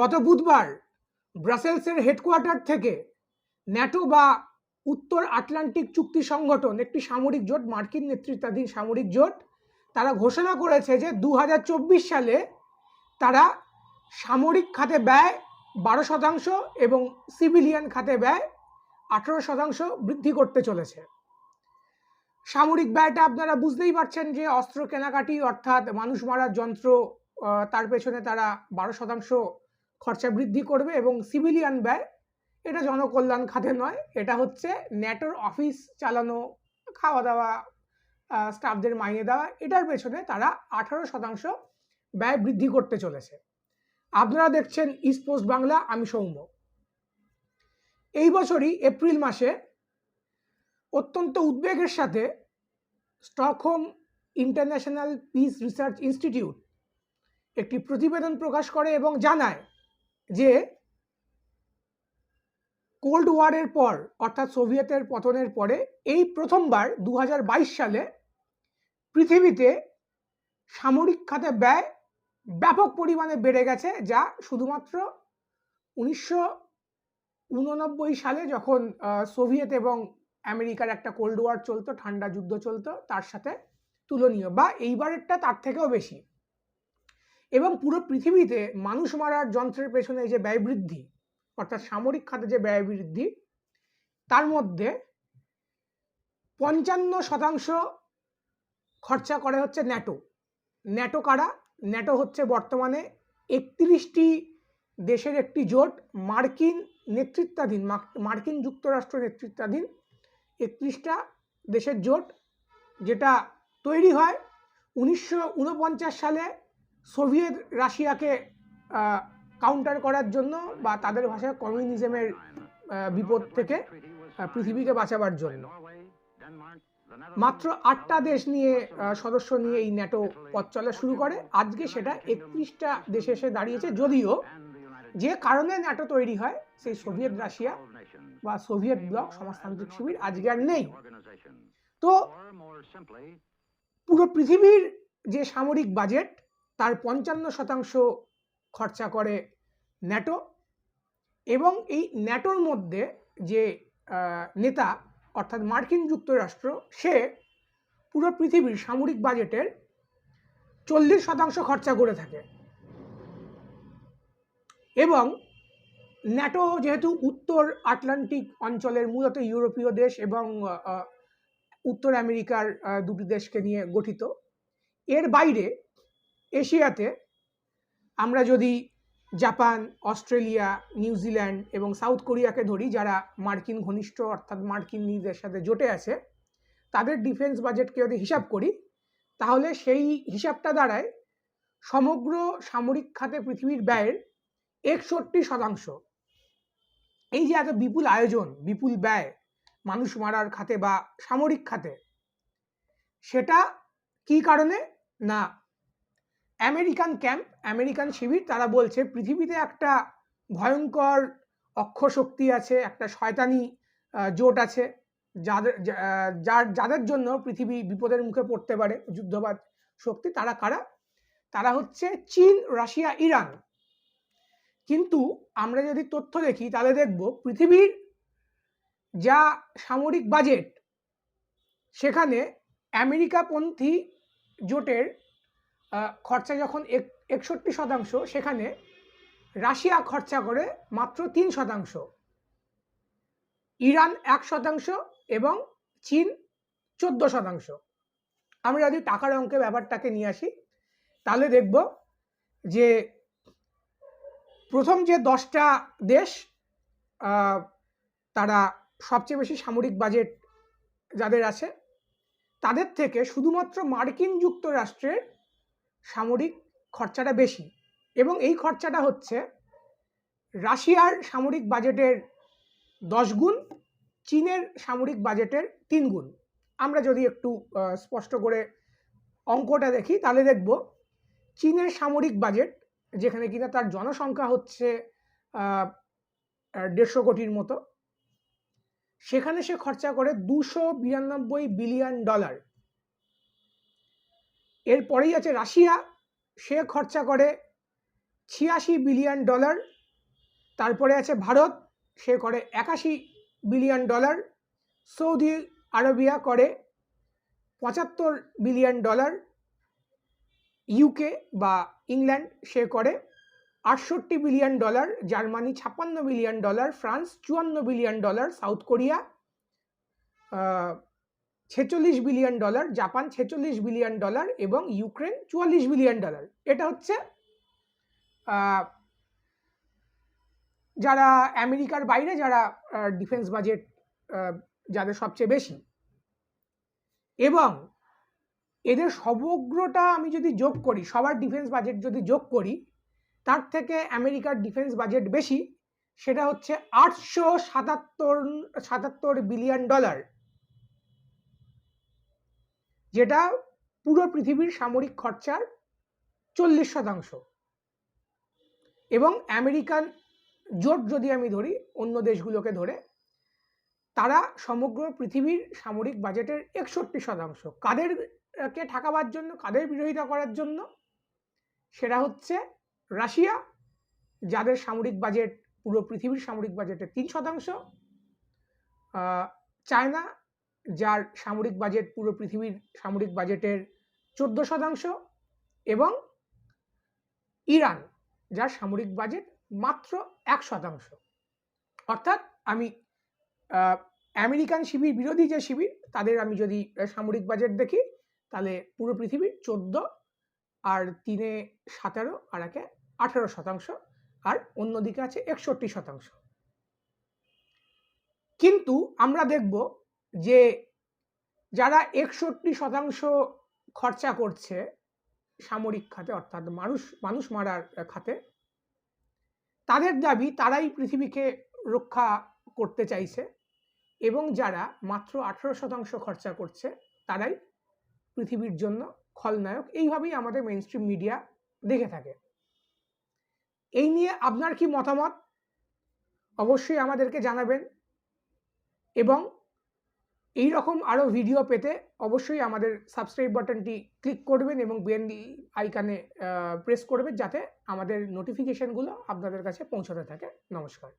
গত বুধবার ব্রাসেলসের হেডকোয়ার্টার থেকে ন্যাটো বা উত্তর আটলান্টিক চুক্তি সংগঠন, একটি সামরিক জোট, মার্কিন নেতৃত্বাধীন সামরিক জোট, তারা ঘোষণা করেছে যে দু হাজার চব্বিশ সালে তারা সামরিক খাতে ব্যয় বারো শতাংশ এবং সিভিলিয়ান খাতে ব্যয় আঠেরো শতাংশ বৃদ্ধি করতে চলেছে। সামরিক ব্যয়টা আপনারা বুঝতেই পারছেন যে অস্ত্র কেনাকাটি অর্থাৎ মানুষ মারার যন্ত্র তার পেছনে তারা বারো শতাংশ খরচা বৃদ্ধি করবে এবং সিভিলিয়ান ব্যয়, এটা জনকল্যাণ খাতে নয়, এটা হচ্ছে ন্যাটোর অফিস চালানো খাওয়া দাওয়া স্টাফদের মাইনে দেওয়া, এটার পেছনে তারা আঠারো শতাংশ ব্যয় বৃদ্ধি করতে চলেছে। আপনারা দেখছেন ইস্ট পোস্ট বাংলা আমি সৌম্য। এই বছরই এপ্রিল মাসে অত্যন্ত উদ্বেগের সাথে Stockholm International Peace Research Institute একটি প্রতিবেদন প্রকাশ করে এবং জানায় যে কোল্ড ওয়ারের পর, অর্থাৎ সোভিয়েতের পতনের পরে, এই প্রথমবার দু হাজার বাইশ সালে পৃথিবীতে সামরিক খাতে ব্যয় ব্যাপক পরিমাণে বেড়ে গেছে, যা শুধুমাত্র উনিশশো উননব্বই সালে যখন সোভিয়েত এবং আমেরিকার একটা কোল্ড ওয়ার চলতো, ঠান্ডা যুদ্ধ চলতো, তার সাথে তুলনীয়, বা এইবারেরটা তার থেকেও বেশি। এবং পুরো পৃথিবীতে মানুষ মারার যন্ত্রের পেছনে যে ব্যয় বৃদ্ধি, অর্থাৎ সামরিক খাতে যে ব্যয় বৃদ্ধি, তার মধ্যে পঞ্চান্ন শতাংশ খরচা করে হচ্ছে ন্যাটো। ন্যাটো কারা? ন্যাটো হচ্ছে বর্তমানে একত্রিশটি দেশের একটি জোট, মার্কিন নেতৃত্বাধীন মার্কিন যুক্তরাষ্ট্র নেতৃত্বাধীন একত্রিশটা দেশের জোট, যেটা তৈরি হয় উনিশশো উনপঞ্চাশ সালে সোভিয়েত রাশিয়াকে কাউন্টার করার জন্য বা তাদের ভাষায় কমিউনিজমের বিপদ থেকে পৃথিবীকে বাঁচাবার জন্য। মাত্র আটটা দেশ নিয়ে সদস্য নিয়ে এই ন্যাটো পথ চলা শুরু করে। আজকে সেটা একত্রিশটা দেশে এসে দাঁড়িয়েছে। যদিও যে কারণে ন্যাটো তৈরি হয়, সেই সোভিয়েত রাশিয়া বা সোভিয়েত ব্লক, সমাজতান্ত্রিক শিবির আজকে আর নেই। তো পুরো পৃথিবীর যে সামরিক বাজেট তার পঞ্চান্ন শতাংশ খরচা করে ন্যাটো এবং এই ন্যাটোর মধ্যে যে নেতা, অর্থাৎ মার্কিন যুক্তরাষ্ট্র, সে পুরো পৃথিবীর সামরিক বাজেটের চল্লিশ শতাংশ খরচা করে থাকে। এবং ন্যাটো যেহেতু উত্তর আটলান্টিক অঞ্চলের মূলত ইউরোপীয় দেশ এবং উত্তর আমেরিকার দুটি দেশকে নিয়ে গঠিত, এর বাইরে এশিয়াতে আমরা যদি জাপান, অস্ট্রেলিয়া নিউজিল্যান্ড এবং সাউথ কোরিয়াকে ধরি, যারা মার্কিন ঘনিষ্ঠ অর্থাৎ মার্কিন নিজেদের সাথে জোটে আছে, তাদের ডিফেন্স বাজেটকে যদি হিসাব করি, তাহলে সেই হিসাবটা দাঁড়ায় সমগ্র সামরিক খাতে পৃথিবীর ব্যয়ের একষট্টি শতাংশ। এই যে এত বিপুল আয়োজন, বিপুল ব্যয় মানুষ মারার খাতে বা সামরিক খাতে, সেটা কি কারণে? না আমেরিকান ক্যাম্প, আমেরিকান শিবির, তারা বলছে পৃথিবীতে একটা ভয়ঙ্কর অক্ষশক্তি আছে, একটা শয়তানি জোট আছে, যাদের যার, যাদের জন্য পৃথিবী বিপদের মুখে পড়তে পারে, যুদ্ধবাদ শক্তি, তারা কারা? তারা হচ্ছে চীন, রাশিয়া, ইরান। কিন্তু আমরা যদি তথ্য দেখি, তাহলে দেখব পৃথিবীর যা সামরিক বাজেট, সেখানে আমেরিকাপন্থী জোটের খরচা যখন এক- একষট্টি শতাংশ, সেখানে রাশিয়া খরচা করে মাত্র তিন শতাংশ। ইরান এক শতাংশ এবং চীন চোদ্দ শতাংশ। আমরা যদি টাকার অঙ্কে ব্যাপারটাকে নিয়ে আসি, তাহলে দেখব যে প্রথম যে দশটা দেশ তারা সবচেয়ে বেশি সামরিক বাজেট যাদের আছে, তাদের থেকে শুধুমাত্র মার্কিন যুক্তরাষ্ট্রের সামরিক খরচাটা বেশি। এবং এই খরচাটা হচ্ছে রাশিয়ার সামরিক বাজেটের দশ গুণ, চীনের সামরিক বাজেটের তিন গুণ। আমরা যদি একটু স্পষ্ট করে অঙ্কটা দেখি, তাহলে দেখব চীনের সামরিক বাজেট, যেখানে কিনা তার জনসংখ্যা হচ্ছে দেড়শো কোটির মতো, সেখানে সে খরচা করে দুশো বিরানব্বই বিলিয়ন ডলার। এরপরেই আছে রাশিয়া। সে খরচা করে ছিয়াশি বিলিয়ন ডলার। তারপরে আছে ভারত। সে করে একাশি বিলিয়ন ডলার। সৌদি আরবিয়া করে পঁচাত্তর বিলিয়ন ডলার। ইউকে বা ইংল্যান্ড, সে করে আটষট্টি বিলিয়ন ডলার। জার্মানি ছাপ্পান্ন বিলিয়ন ডলার। ফ্রান্স চুয়ান্ন বিলিয়ন ডলার। সাউথ কোরিয়া ছেচল্লিশ বিলিয়ন ডলার, জাপান ছেচল্লিশ বিলিয়ন ডলার এবং ইউক্রেন চুয়াল্লিশ বিলিয়ন ডলার। এটা হচ্ছে যারা আমেরিকার বাইরে, যারা ডিফেন্স বাজেট যাদের সবচেয়ে বেশি। এবং এদের সমগ্রটা আমি যদি যোগ করি, সবার ডিফেন্স বাজেট যদি যোগ করি, তার থেকে আমেরিকার ডিফেন্স বাজেট বেশি, সেটা হচ্ছে আটশো সাতাত্তর সাতাত্তর বিলিয়ন ডলার। যেটা পুরো পৃথিবীর সামরিক খরচার চল্লিশ শতাংশ। এবং আমেরিকান জোট যদি আমি ধরি, অন্য দেশগুলোকে ধরে, তারা সমগ্র পৃথিবীর সামরিক বাজেটের একষট্টি শতাংশ। কাদেরকে ঠেকাবার জন্য, কাদের বিরোধিতা করার জন্য? সেটা হচ্ছে রাশিয়া, যাদের সামরিক বাজেট, পুরো পৃথিবীর সামরিক বাজেটের তিন শতাংশ। চায়না যার সামরিক বাজেট পুরো পৃথিবীর সামরিক বাজেটের চোদ্দ শতাংশ এবং ইরান, যার সামরিক বাজেট মাত্র এক শতাংশ। অর্থাৎ আমি আমেরিকান শিবির, বিরোধী যে শিবির, তাদের আমি যদি সামরিক বাজেট দেখি, তাহলে পুরো পৃথিবীর চোদ্দ আর তিনে সতেরো আর একে আঠেরো শতাংশ আর অন্যদিকে আছে একষট্টি শতাংশ। কিন্তু আমরা দেখব যে যারা একষট্টি শতাংশ খরচা করছে সামরিক খাতে, অর্থাৎ মানুষ মানুষ মারার খাতে, তাদের দাবি তারাই পৃথিবীকে রক্ষা করতে চাইছে এবং যারা মাত্র আঠেরো শতাংশ খরচা করছে তারাই পৃথিবীর জন্য খলনায়ক। এইভাবেই আমাদের মেন স্ট্রিম মিডিয়া দেখে থাকে। এই নিয়ে আপনার কি মতামত? অবশ্যই আমাদেরকে জানাবেন এবং এই রকম আরও ভিডিও পেতে অবশ্যই আমাদের সাবস্ক্রাইব বাটনটি ক্লিক করবেন এবং বেন আইকানে প্রেস করবেন যাতে আমাদের নোটিফিকেশানগুলো আপনাদের কাছে পৌঁছাতে থাকে। নমস্কার।